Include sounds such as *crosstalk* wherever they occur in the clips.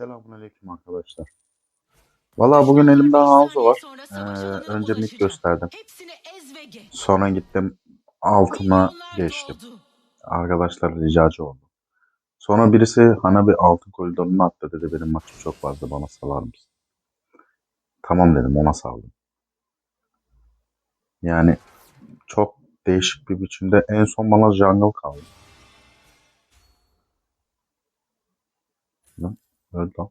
Selamünaleyküm arkadaşlar. Valla bugün elimde Hanzo var. Ee, önce mid gösterdim. Sonra gittim Milyonlar geçtim. Arkadaşlar ricacı oldu. Sonra birisi bana bir altın koridorunu attı dedi. Benim maçım çok vardı bana salar mısın? Tamam dedim ona saldım. Yani çok değişik bir biçimde en son bana jungle kaldı. Öldü lan.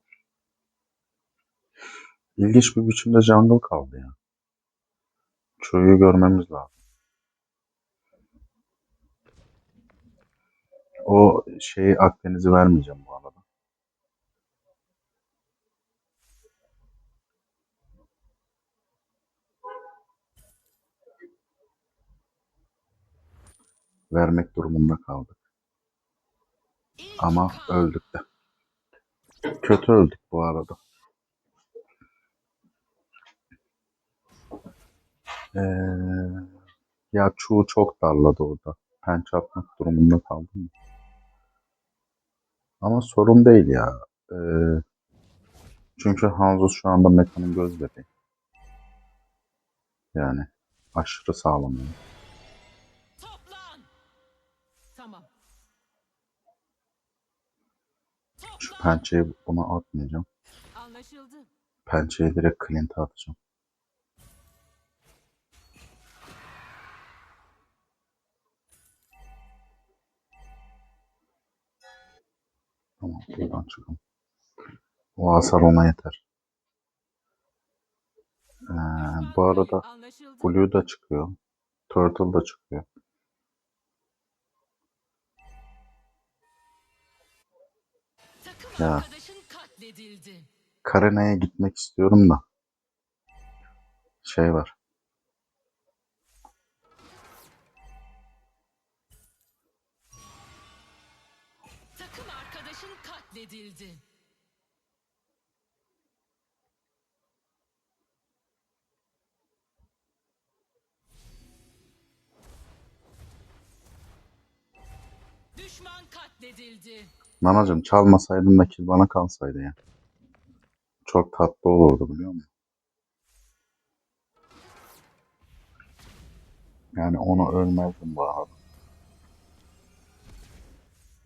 İlginç bir biçimde jungle kaldı ya. Çoğuyu görmemiz lazım. O şeyi Akdeniz'i vermeyeceğim bu arada. Vermek durumunda kaldık. Ama öldük de. Kötü öldük bu arada. Ee, ya Chu çok darladı orada. Pençe atmak durumunda kaldım. Ama sorun değil ya. Ee, çünkü Hanzo şu anda Meta'nın göz bebeği. Yani aşırı sağlam. Şu pençeyi buna atmayacağım. Anlaşıldı. Pençeyi direkt Clint'e atacağım. Tamam buradan çıkalım. O hasar ona yeter. Ee, bu arada. Blue da çıkıyor. Turtle da çıkıyor. Ya. Karena'ya gitmek istiyorum da. Şey var. Takım arkadaşın katledildi. Düşman katledildi. Nanacım çalmasaydın da kill bana kalsaydı ya. Çok tatlı olurdu biliyor musun? Yani onu ölmezdim bu.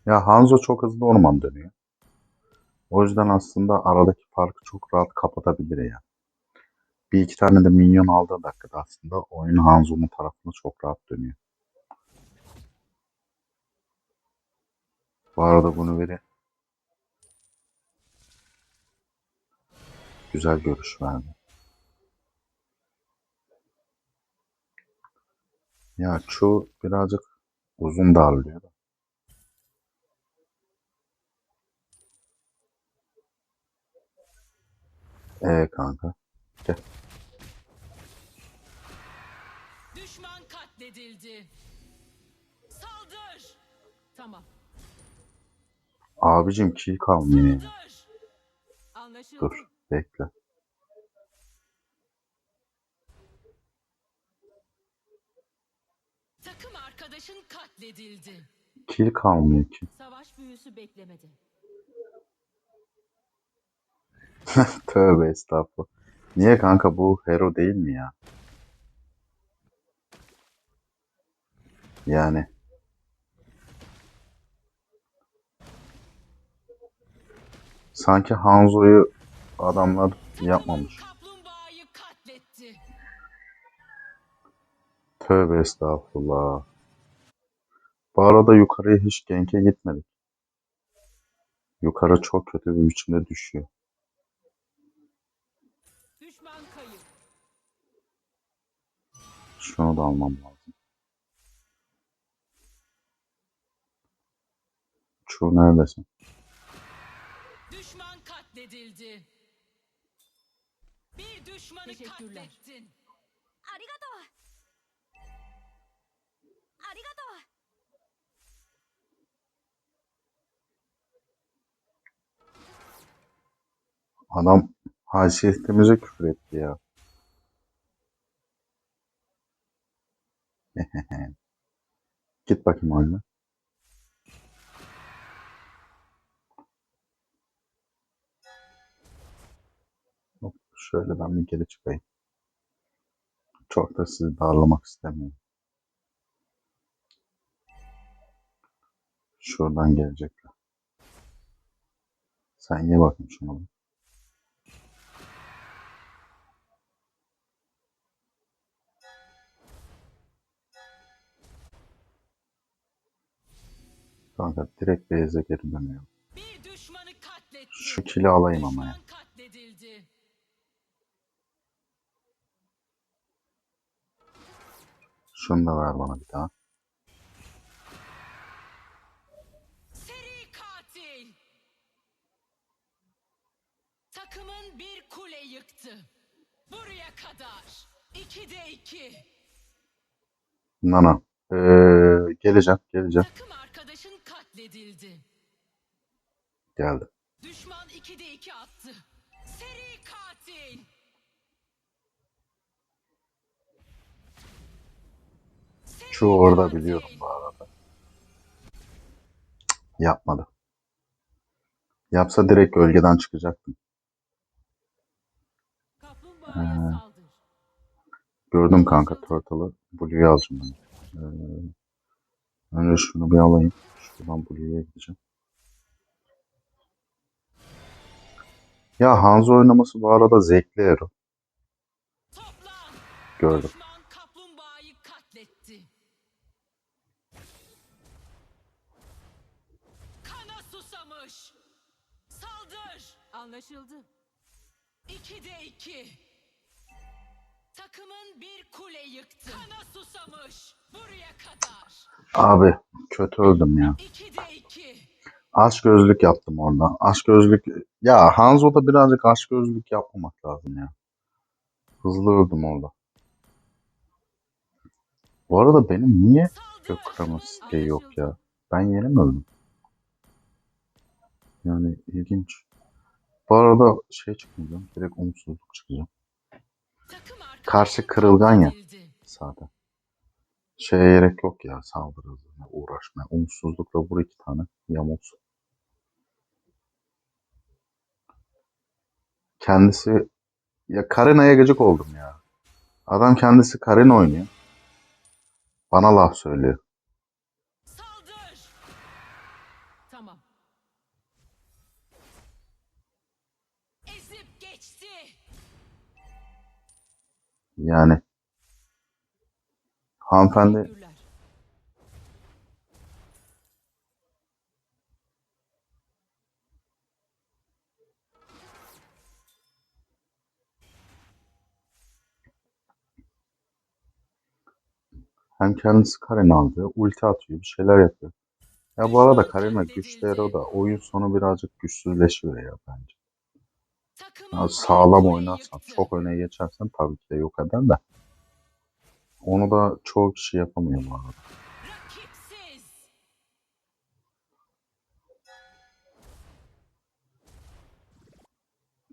Ya Hanzo çok hızlı orman dönüyor. O yüzden aslında aradaki farkı çok rahat kapatabilir ya. Bir iki tane de minyon aldığı dakikada aslında oyun Hanzo'nun tarafına çok rahat dönüyor. Bu arada bunu veri güzel görüş verdi. Ya şu birazcık uzun darlıyor da. Ee kanka. Düşman katledildi. Abicim kill kalmıyor ya. Dur bekle. Takım arkadaşın katledildi. Kill kalmıyor ki. *laughs* Savaş büyüsü beklemedi. Tövbe estağfurullah. Niye kanka bu hero değil mi ya? Yani sanki Hanzo'yu adamlar yapmamış. Tövbe estağfurullah. Bu arada yukarıya hiç genke gitmedik. Yukarı çok kötü bir biçimde düşüyor. Şunu da almam lazım. Şu neredesin? katledildi. Bir düşmanı Teşekkürler. katlettin. Arigato. Arigato. Adam haysiyetimize küfür etti ya. *laughs* Git bakayım anne. Şöyle ben bir geri çıkayım. Çok da sizi darlamak istemiyorum. Şuradan gelecekler. Sen ye bakayım şunu. Kanka direkt base'e geri dönüyorum. Şu kili alayım ama ya. Düşman katledildi. Şunu da ver bana bir daha. Seri katil. Takımın bir kule yıktı. Buraya kadar. İkide iki. Nana. Ee, geleceğim, geleceğim. Takım arkadaşın katledildi. Geldi. Şu orada biliyorum bu arada. Yapmadı. Yapsa direkt gölgeden çıkacaktım. Ee. Gördüm kanka Turtle'ı. Blue'yu alacağım ben. Ee, önce şunu bir alayım. Şuradan Blue'ya gideceğim. Ya Hanzo oynaması bu arada zevkli Ero. Gördüm. Anlaşıldı. 2'de 2. Takımın bir kule yıktı. Kana susamış. Buraya kadar. Abi kötü öldüm ya. 2'de 2. Aç gözlük yaptım orada. Aç gözlük. Ya Hanzo'da birazcık aç gözlük yapmamak lazım ya. Hızlı öldüm orada. Bu arada benim niye gök kırması şey yok ya? Ben yeni mi öldüm? Yani ilginç. Bu arada şey çıkmayacağım. Direkt umutsuzluk çıkacağım. Karşı kırılgan ya. Zaten. Şeye gerek yok ya saldırı hızına uğraşmaya. Umutsuzlukla vur iki tane yamulsun. Kendisi ya Karina'ya gıcık oldum ya. Adam kendisi Karina oynuyor. Bana laf söylüyor. Yani. Hanımefendi. Hem kendisi Karina alıyor, ulti atıyor, bir şeyler yapıyor. Ya bu arada Karina güçlü hero da. Oyun sonu birazcık güçsüzleşiyor ya bence. Takımın Ya bir sağlam oynarsan, çok öne geçersen tabii ki de yok eder de. Onu da çoğu kişi yapamıyor bu arada.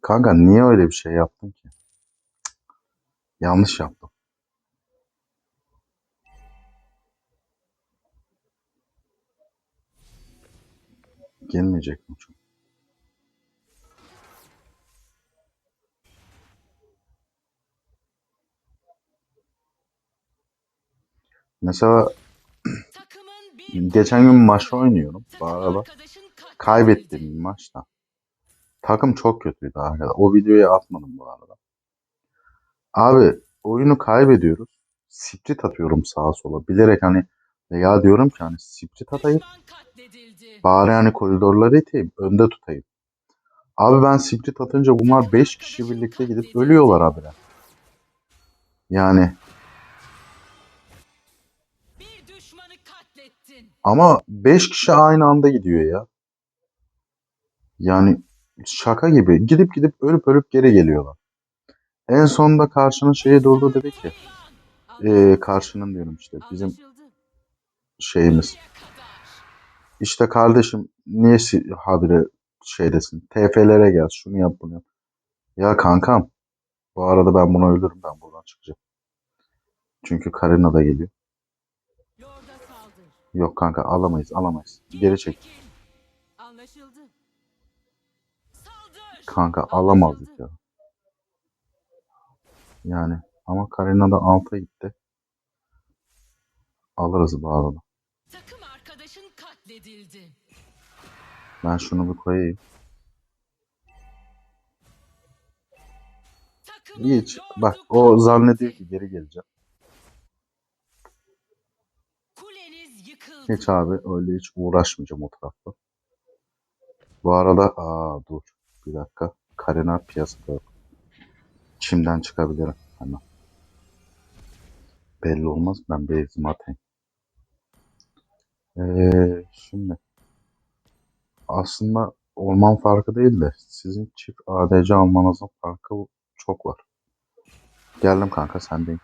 Kanka niye öyle bir şey yaptın ki? Yanlış yaptım. Gelmeyecek mi çok? Mesela geçen gün maç oynuyorum bu arada. Kaybettiğim maçta. Takım çok kötüydü arkadaşlar. O videoyu atmadım bu arada. Abi oyunu kaybediyoruz. Split atıyorum sağa sola. Bilerek hani ya diyorum ki hani split atayım. Bari hani koridorları iteyim. Önde tutayım. Abi ben split atınca bunlar 5 kişi birlikte gidip ölüyorlar habire. Yani ama 5 kişi aynı anda gidiyor ya. Yani şaka gibi. Gidip gidip ölüp ölüp geri geliyorlar. En sonunda karşının şeyi durdu dedi ki. Ee, karşının diyorum işte bizim şeyimiz. İşte kardeşim niye habire şeydesin? TF'lere gel şunu yap bunu yap. Ya kankam bu arada ben bunu öldürürüm ben buradan çıkacağım. Çünkü Karina da geliyor. Yok kanka alamayız alamayız. Geri çek. Anlaşıldı. Kanka alamazdık ya. Yani ama Karina da alta gitti. Alırız bu arada. Takım arkadaşın katledildi. Ben şunu bir koyayım. Hiç. Bak o zannediyor ki geri geleceğim. Hiç abi öyle hiç uğraşmayacağım o tarafta. Bu arada aa dur bir dakika. Karina piyasada yok. Çimden çıkabilirim hemen. Belli olmaz. Ben bezimi atayım. Ee, şimdi aslında orman farkı değil de sizin çift ADC almanızın farkı çok var. Geldim kanka sendeyim.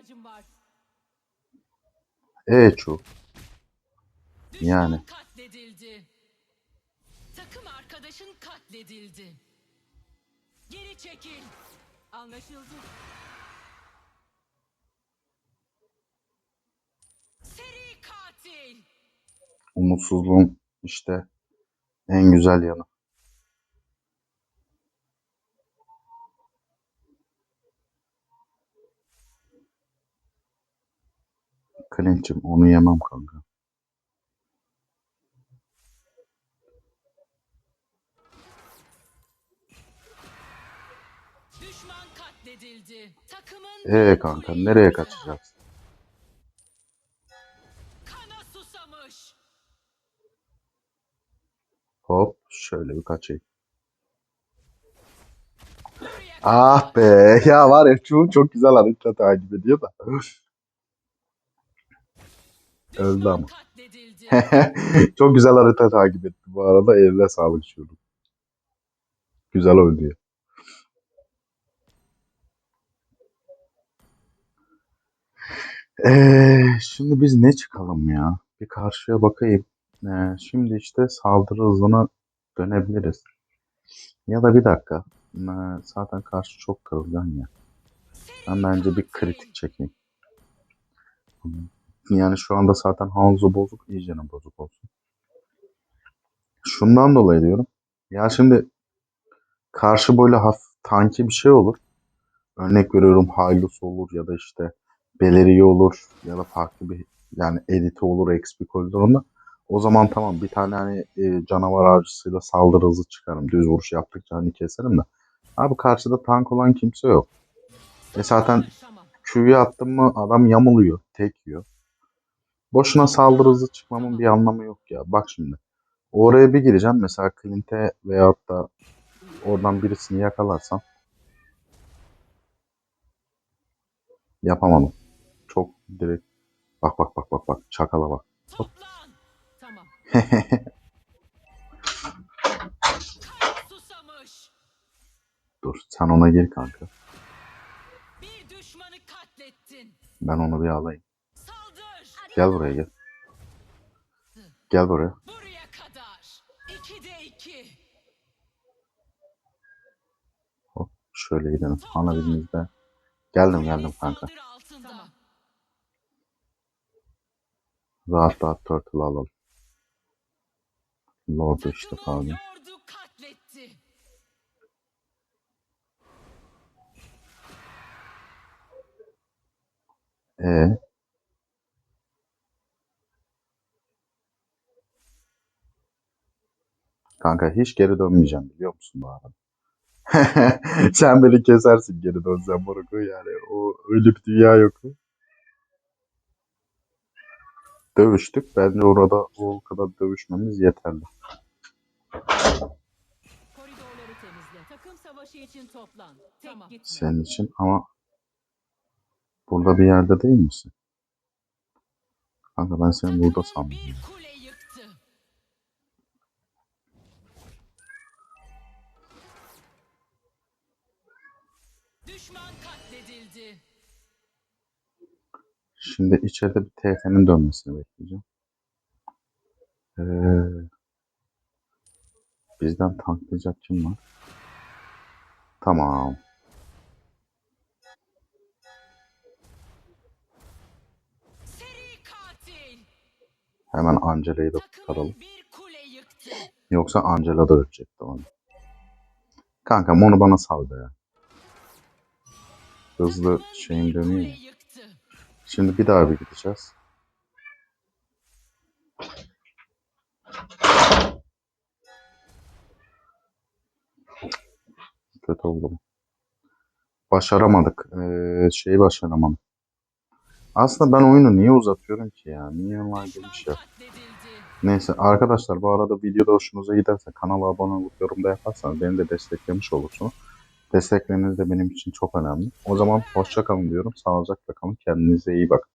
İhtiyacım var. E şu. Düşman Yani. katledildi. Takım arkadaşın katledildi. Geri çekil. Anlaşıldı. Seri katil. Umutsuzluğun işte en güzel yanı. Clint'cim onu yemem kanka. Düşman katledildi. Takımın Ee kanka nereye? Kana susamış. Hop şöyle bir kaçayım. Buraya Ah be ya var ya şu çok güzel harita takip ediyor da. Öldü ama. *laughs* çok güzel harita takip etti bu arada eline sağlık şunu. Güzel oynuyor. Ee, şimdi biz ne çıkalım ya? Bir karşıya bakayım. Ee, şimdi işte saldırı hızına dönebiliriz. Ya da bir dakika. Ee, zaten karşı çok kırılgan ya. Ben bence bir kritik çekeyim. Yani şu anda zaten Hanzo bozuk, iyicenin bozuk olsun. Şundan dolayı diyorum. Ya şimdi karşı böyle hafif tanki bir şey olur. Örnek veriyorum Hylos olur ya da işte Beleriye olur ya da farklı bir yani Edit olur, XP koridorunda. O zaman tamam bir tane hani e, canavar avcısıyla saldırı hızı çıkarım. Düz vuruş yaptıkça hani keserim de. Abi karşıda tank olan kimse yok. E zaten. Q'yu attım mı adam yamuluyor. Tek yiyor. Boşuna saldırı hızı çıkmamın bir anlamı yok ya. Bak şimdi. Oraya bir gireceğim. Mesela Clint'e veyahut da oradan birisini yakalarsam yapamadım. Çok direkt bak bak bak bak bak çakala bak. Susamış. *laughs* Dur sen ona gir kanka. Ben onu bir alayım. Gel buraya gel. Gel buraya. Buraya kadar. İkide iki. Hop şöyle gidelim. Ana birimizde. Geldim geldim kanka. Rahat rahat turtle alalım. Lord'u işte pardon. lordu katletti. E Kanka hiç geri dönmeyeceğim biliyor musun bu arada? *laughs* Sen beni kesersin geri dönsen Moroko yani. O bir dünya yok. Dövüştük. Bence orada o kadar dövüşmemiz yeterli. Koridorları temizle. Takım savaşı için toplan. Tamam. Gitme. Senin için ama burada bir yerde değil misin? Kanka ben seni burada sandım. Şimdi içeride bir TF'nin dönmesini bekleyeceğim. Ee, bizden tanklayacak kim var? Tamam. Seri katil. Hemen Angela'yı da kurtaralım. Yoksa Angela da ölecekti onu. Kanka onu bana sal be ya. Hızlı şeyim dönüyor. ya. Şimdi bir daha bir gideceğiz. Kötü oldu. Başaramadık. Ee, şeyi başaramadık. Aslında ben oyunu niye uzatıyorum ki ya? Minyonlar gelmiş ya. Katledildi. Neyse arkadaşlar bu arada videoda hoşunuza giderse kanala abone olup yorumda yaparsanız beni de desteklemiş olursunuz. Destekleriniz de benim için çok önemli. O zaman hoşça kalın diyorum. Sağlıcakla kalın. Kendinize iyi bakın.